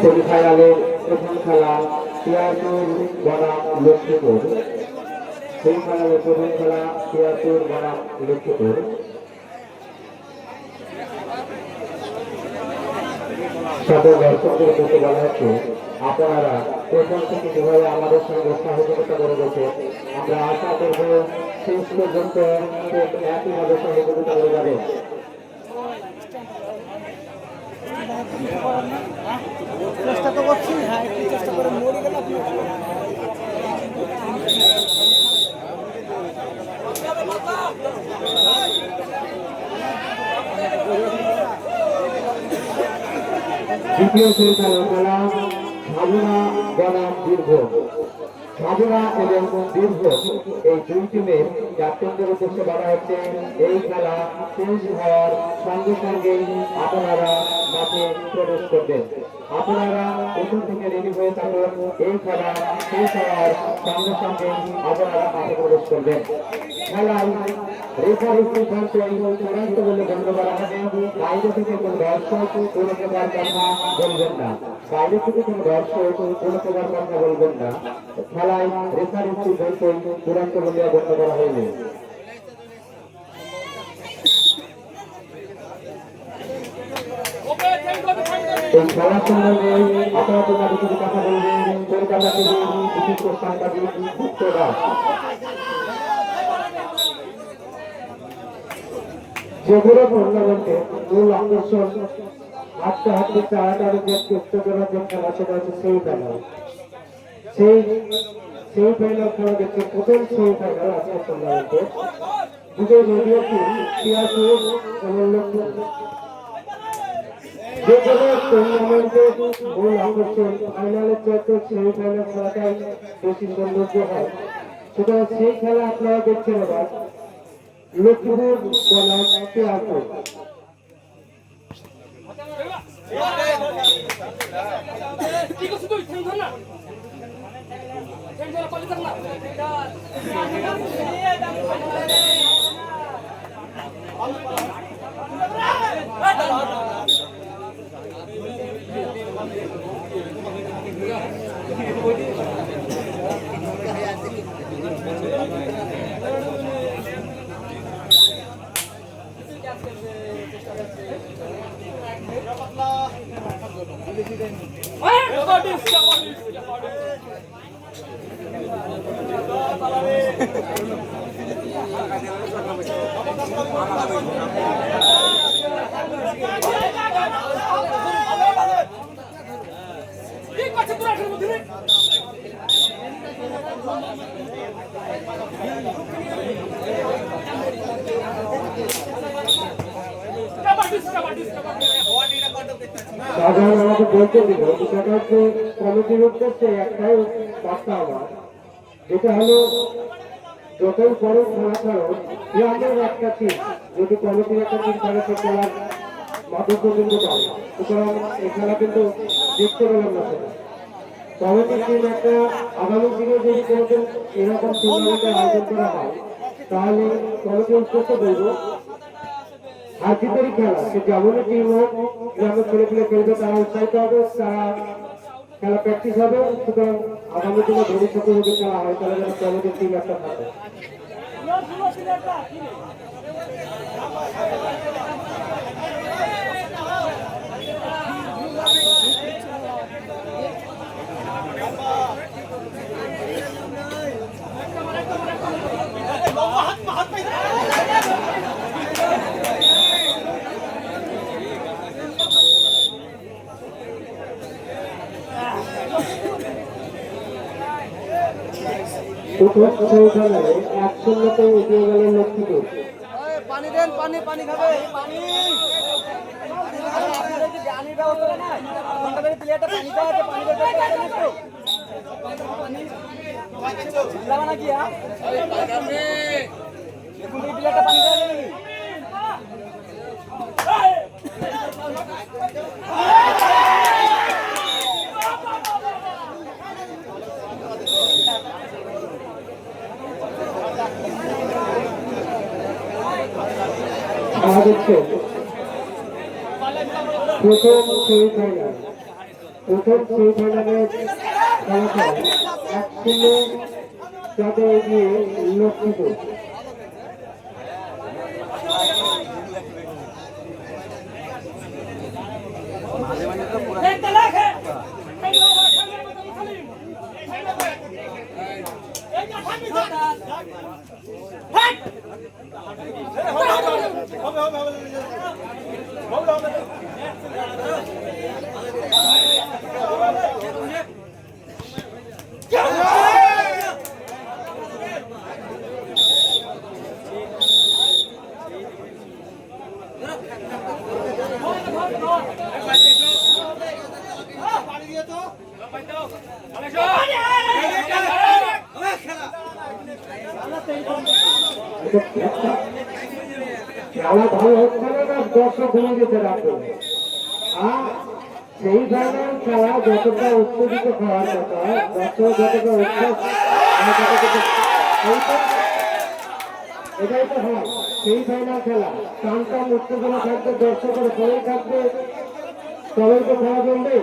সেমিফাইনালের প্রথম খেলা তিয়ারপুর বনাম লক্ষ্মীপুর। সেমিফাইনালের প্রথম খেলা তিয়ারপুর বনাম লক্ষ্মীপুর। সকল দর্শকদের উদ্দেশ্যে বলা হচ্ছে, আপনারা প্রথম থেকে যেভাবে আমাদের সঙ্গে সহযোগিতা করে গেছে। আমরা আশা করব শেষ পর্যন্ত একইভাবে সহযোগিতা করে যাবেন চেষ্টা তো করছি হ্যাঁ একটু চেষ্টা করে মরে গেলে আপনি দ্বিতীয় খেলা সাধনা বনাম দীর্ঘ। সাধনা এবং দীর্ঘ এই দুই টিমের ক্যাপ্টেনদের উদ্দেশ্যে বলা হচ্ছে, এই খেলা শেষ হওয়ার সঙ্গে সঙ্গেই আপনারা মাঠে প্রবেশ করবেন আপনারা থেকে রেডি হয়ে থাকুন এই খেলা শেষ হওয়ার সঙ্গে সঙ্গে আপনারা মাঠে প্রবেশ করবেন। খেলায় রেফারি সিদ্ধান্ত চূড়ান্ত বলে গণ্য করা বাইরে থেকে কোন কোনো থেকে কোন এই খেলার সম্বন্ধে আপনারা তোমরা কিছু যে চেষ্টা করার যে খেলা সেটা সেই ফাইনাল সেই সেই ফাইনাল খেলা দেখছে প্রথম সেই ফাইনাল আজকে টুর্নামেন্টে দুটো রেডিও টিম যে কোনো টুর্নামেন্টে হয় সুতরাং সেই খেলা আপনারা দেখছেন এবার লক্ষ্মীপুর বনাম না ঠিক আছে তোরা কাবাডিস কাবাডিস সাধারণ আমাকে বলতে দিল সেটা হচ্ছে কমিটির উদ্দেশ্যে একটাই বার্তা আমার। যেটা হলো, যতই খেলা খেলো যে আমাদের একটা টিম যদি কমিটির একটা টিম থাকে সে খেলার মাধুর্য কিন্তু পাবে সুতরাং এই খেলা কিন্তু দেখতে পেলাম না সেটা কমিটির টিম একটা আগামী দিনে যদি কোনোদিন এরকম টুর্নামেন্টের হয় তাহলে কমিটির উদ্দেশ্যে বলব আর খেলা সে যেমনই টিম হোক গ্রামের ছেলে পেলে খেলবে তারা উৎসাহিত হবে খেলা প্র্যাকটিস হবে সুতরাং আগামী দিনে ভবিষ্যতে যদি খেলা হয় তাহলে যেন কমিটির একটা থাকে প্রথম খেলায় এক শূন্যতে এগিয়ে গেল লক্ষ্মীপুর পানি দেন পানি পানি খাবে পানি পানি দেওয়া আছে পানি বের করতে হবে না একটু যাবে নাকি হ্যাঁ এখন থেকে প্লেয়ারটা পানি দেওয়া যাচ্ছে প্রথম প্রথম সেমিফাইনালের ফলাফল এক শূন্য খেলা ভালো হচ্ছে না দর্শক ঘুমে যেতে রাখবে আর সেই ধরনের খেলা যতটা উত্তেজিত হওয়ার কথা দর্শক যতটা উৎসব এটাই তো হয়, সেই ধরনের খেলা। টান টান উত্তেজনা থাকবে, দর্শকের সবাই থাকবে সবাই তো খেলা চলবে।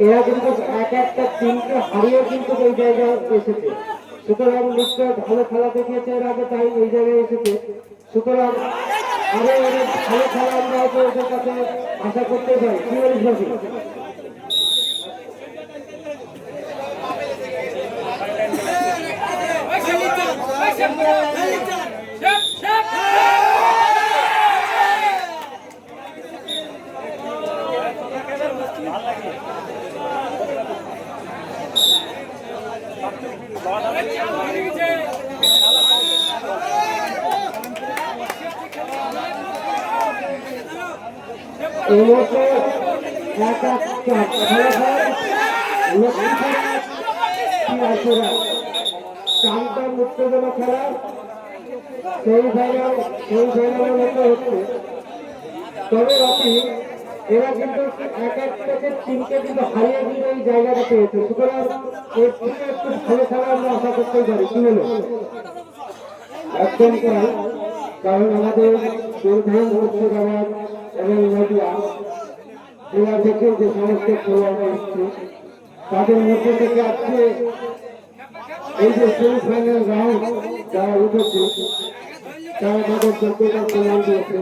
এরা কিন্তু এক একটা টিমকে হারিয়ে কিন্তু এই জায়গায় এসেছে। সুতরাং নিশ্চয় ভালো খেলা দেখিয়েছে এর আগে তাই এই জায়গায় এসেছে সুতরাং আরও অনেক ভালো খেলা আমরা আশা করতে পারি কি বলিস সেই ফাইনাল সেই হারিয়ে জায়গাটা একটু ভালো খেলা আমরা আশা করতেই পারি। কি কারণ আমাদের দুর্ধান মুর্শিদাবাদ এবং নদিয়া। জেলা থেকে যে সমস্ত খেলোয়াড়রা এসছে। তাদের মধ্যে থেকে আজকে এই যে সেমিফাইনাল রাউন্ড যারা উঠেছে, তারা তাদের যোগ্যতা প্রমাণ দিয়েছে।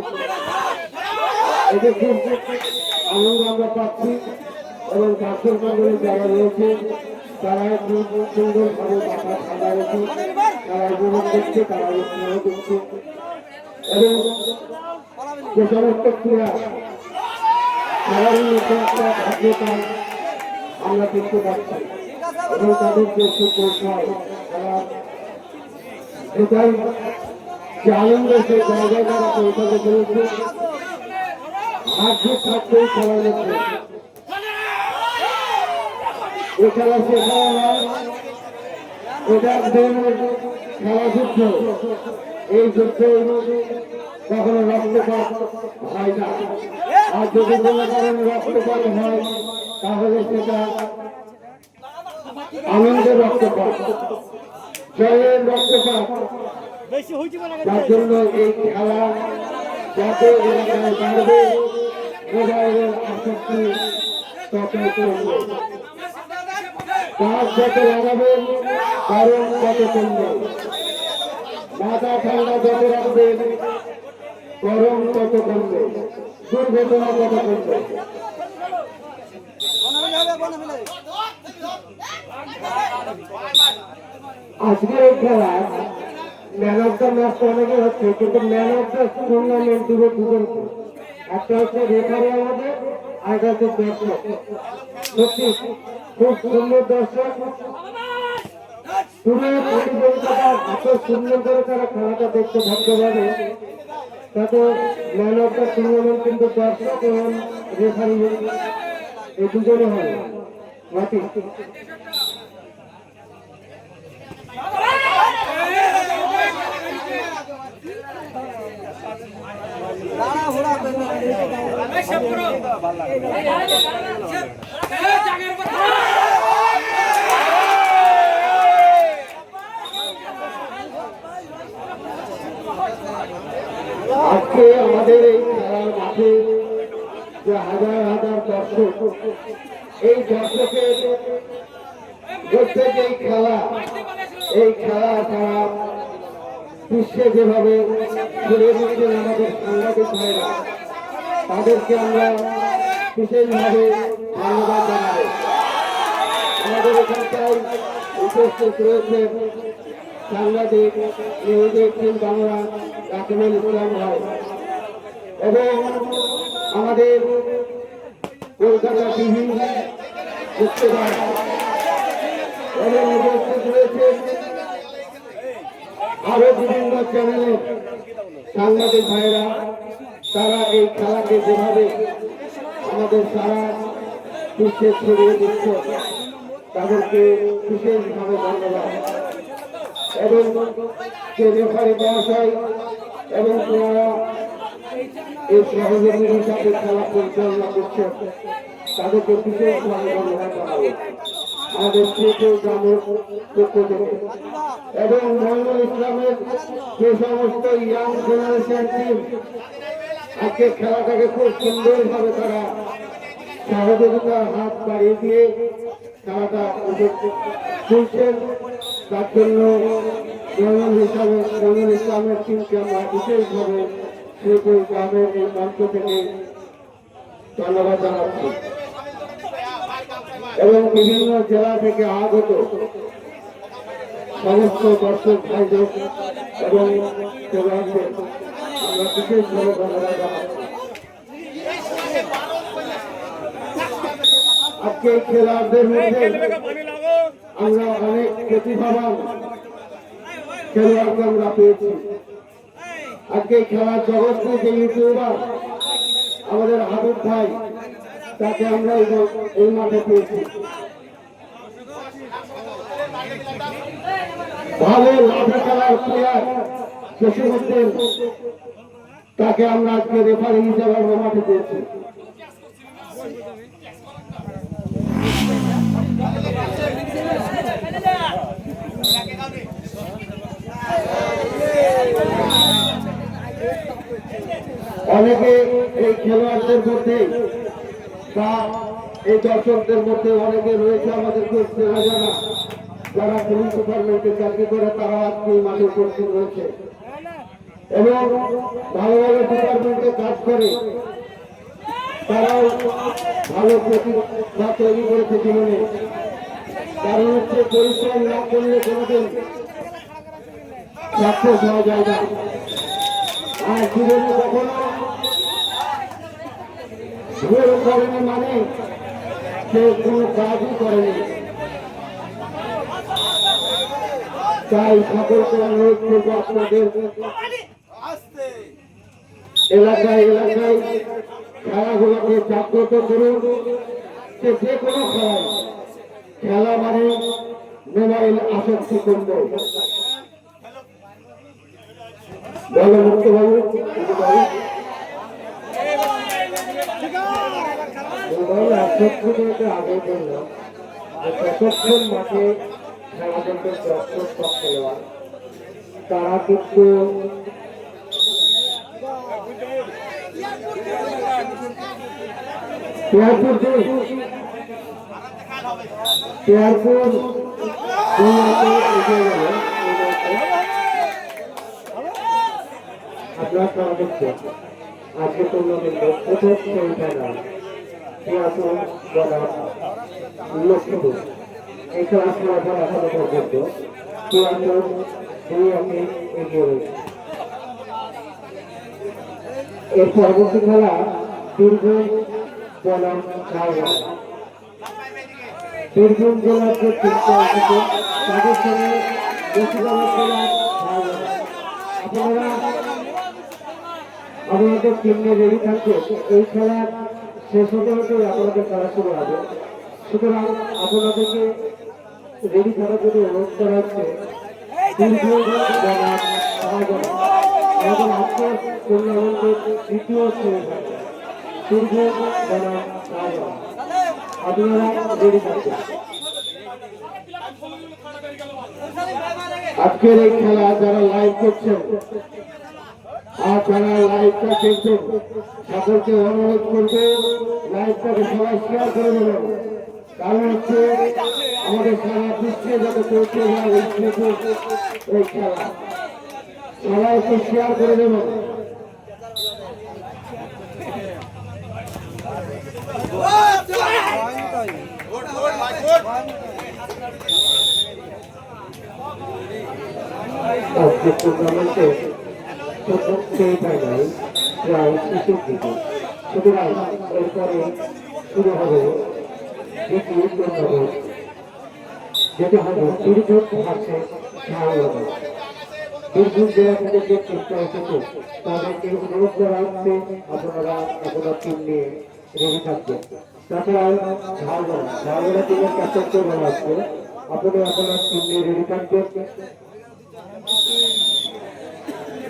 এতে খুব আনন্দ আমরা পাচ্ছি এবং দর্শক মন্ডলী যারা রয়েছে, তারা সুন্দরভাবে তারা উপভোগ করছে, তারা উৎসাহ করছে এবং যে সমস্ত ক্রীড়া একটা ভাগ্যতা আমরা দেখতে পাচ্ছি। এবং তাদের যে সুকৌশল খেলার এটাই যে আনন্দ সেই জায়গায় তারা পৌঁছাতে হাত ঝুঁক থাকতেই খেলার মধ্যে এ খেলা নয় এটা খেলা যুদ্ধ এই যুদ্ধে কখনো রক্তপাত হয় না। আর যদি কোনো কারণে রক্তপাত হয় তাহলে সেটা আনন্দের রক্তপাত। জয়ের রক্তপাত যার জন্য এই খেলা যাতে এলাকায় বাড়বে মোবাইলের আসক্তি তত কমবে। গাছ যত লাগাবেন গরম তত কমবে। মাথা ঠান্ডা যত রাখবেন গরম তত কমবে দুর্ঘটনা তত কমবে। আজকের এই খেলা ম্যান অফ দ্য ম্যাচ অনেকে হচ্ছে, কিন্তু ম্যান অফ দ্য টুর্নামেন্ট দিব দুজন। একটা হচ্ছে রেফারি আমাদের, আর একটা হচ্ছে দর্শক। সত্যি, খুব সুন্দর দর্শক। পুরো প্রতিযোগিতাটা এত সুন্দর করে তারা খেলাটা দেখতে পারে তাতে ম্যান অফ দ্য টুর্নামেন্ট কিন্তু দর্শক এবং রেফারি এই দুজনে হয় আজকে আমাদের এই খেলার মাঠে যে হাজার হাজার দর্শক এই দর্শকের মধ্যে যে খেলা, এই খেলা তারা বিশ্বে যেভাবে ছড়িয়ে দিচ্ছেন আমাদের সাংবাদিক ভাইরা, তাদেরকে আমরা বিশেষভাবে ধন্যবাদ জানাব আমাদের এখানটায় উপস্থিত রয়েছেন সাংবাদিক নিউজ বাংলা রাকিবুল ইসলাম ভাই। এবং আমাদের কলকাতা টিভি এবং উপস্থিত রয়েছেন আরও বিভিন্ন চ্যানেলের সাংবাদিক ভাইরা তারা এই খেলাকে যেভাবে আমাদের সারা বিশ্বে ছড়িয়ে দিচ্ছে, তাদেরকে বিশেষভাবে ধন্যবাদ। এবং যে রেফারি মহাশয় এবং যারা এই সহযোগীদের সাথে খেলা পরিচালনা করছেন তাদেরকে বিশেষভাবে আমাদের তৃতীয় ইসলামের যে সমস্ত ইয়াং জেনারেশন টিম আজকে খেলাটাকে খুব সুন্দরভাবে তারা হাত বাড়িয়ে দিয়ে খেলাটা চলছেন তার জন্য মহিনুল হিসাবে মহিনুল ইসলামের টিমকে আমরা বিশেষভাবে শ্রীপুর এবং বিভিন্ন জেলা থেকে আগত সমস্ত দর্শক ভাইদের এবং খেলোয়াড়দের আমরা বিশেষভাবে ধন্যবাদ জানাচ্ছি আজকে এই খেলোয়াড়দের মধ্যে আমরা অনেক প্রতিভাবান খেলোয়াড়কে আমরা পেয়েছি। আজকে খেলার জগৎ থেকে ইউটিউবার আমাদের হাবিব ভাই, তাকে আমরা এই মাঠে পেয়েছি। ভালো লাঠি খেলার প্লেয়ার জসিমুদ্দিন তাকে আমরা আজকে রেফারি হিসেবে আমরা মাঠে পেয়েছি। অনেকে এই খেলোয়াড়দের মধ্যে বা এই দর্শকদের মধ্যে অনেকে রয়েছে আমাদের খুব চেনা জানা। যারা পুলিশ ডিপার্টমেন্টে চাকরি করে, তারা আজকে মাঠে উপস্থিত রয়েছে। এবং ভালো ভালো ডিপার্টমেন্টে কাজ করে, তারাও ভালো প্রতিভা তৈরি করেছে জীবনে। কারণ হচ্ছে পরিশ্রম না করলে কোনোদিন সাকসেস হওয়া যায় না। আর জীবনে কখনো ভুল করেনি মানে সে কোনো কাজই করেনি। তাই সকলকে অনুরোধ করব আপনাদের। এলাকায় এলাকায় খেলাগুলোকে জাগ্রত করুন। যে যে কোনো খেলায় খেলা মানে মোবাইল আসক্তি করব। বলো মুক্তবাবু আসক্তি বলতে আগে বললাম যে মাঠে খেলা দর্শক বা খেলোয়াড় তারা কিন্তু পেয়ারপুর পেয়ারপুর। আপনারা দেখছেন, আজকে টুর্নামেন্টের প্রথম সেমিফাইনাল এই খেলা এর পরবর্তী খেলা বীরভূম বনাম ঝাড়গ্রাম জেলার যে তাদের সঙ্গে ঝাড়গ্রাম আপনারা আপনাদের টিমে রেডি থাকবে। এই খেলার শেষ হতে হতে আপনাদের খেলা শুরু হবে সুতরাং আপনাদেরকে রেডি থাকার জন্য অনুরোধ করা হচ্ছে। বীরভূম বনাম ঝাড়গ্রাম আমাদের আজকের টুর্নামেন্টের দ্বিতীয় সেমিফাইনাল দীর্ঘ বনাম ঝাড়ুয়া আপনারা রেডি থাকবেন। আজকের এই খেলা যারা লাইভ করছেন আর যারা লাইভটা দেখছেন সকলকে অনুরোধ করবে, লাইভটাকে সবাই শেয়ার করে দেবেন। কারণ হচ্ছে আমাদের সারা বিশ্বে যাতে এই খেলা। শেয়ার করে দেবেন। প্রথম সেমিফাইনাল প্রায় শেষের দিকে সুতরাং এরপরে শুরু হবে দ্বিতীয় টুর্নামেন্ট যেটা হবে বীরভূম ভার্সে ঝাড়গ্রাম বীরভূম জেলা থেকে যে টিমটা এসেছে তাদেরকে অনুরোধ করা হচ্ছে আপনারা এখনও টিম নিয়ে রেডি থাকবেন তাছাড়া ঝাড়গ্রাম ঝাড়গ্রাম টিমের কাছে বলা হচ্ছে আপনারা আপনার টিম নিয়ে রেডি থাকবেন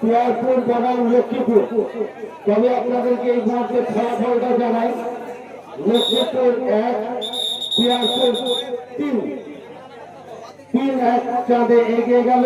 পিয়ারপুর বনাম, লক্ষ্মীপুর। তবে আপনাদেরকে এই মুহূর্তে ফলাফলটা জানাই। লক্ষ্মীপুর এক পিয়ারপুর তিন। তিন এক চাঁদে এগিয়ে গেল।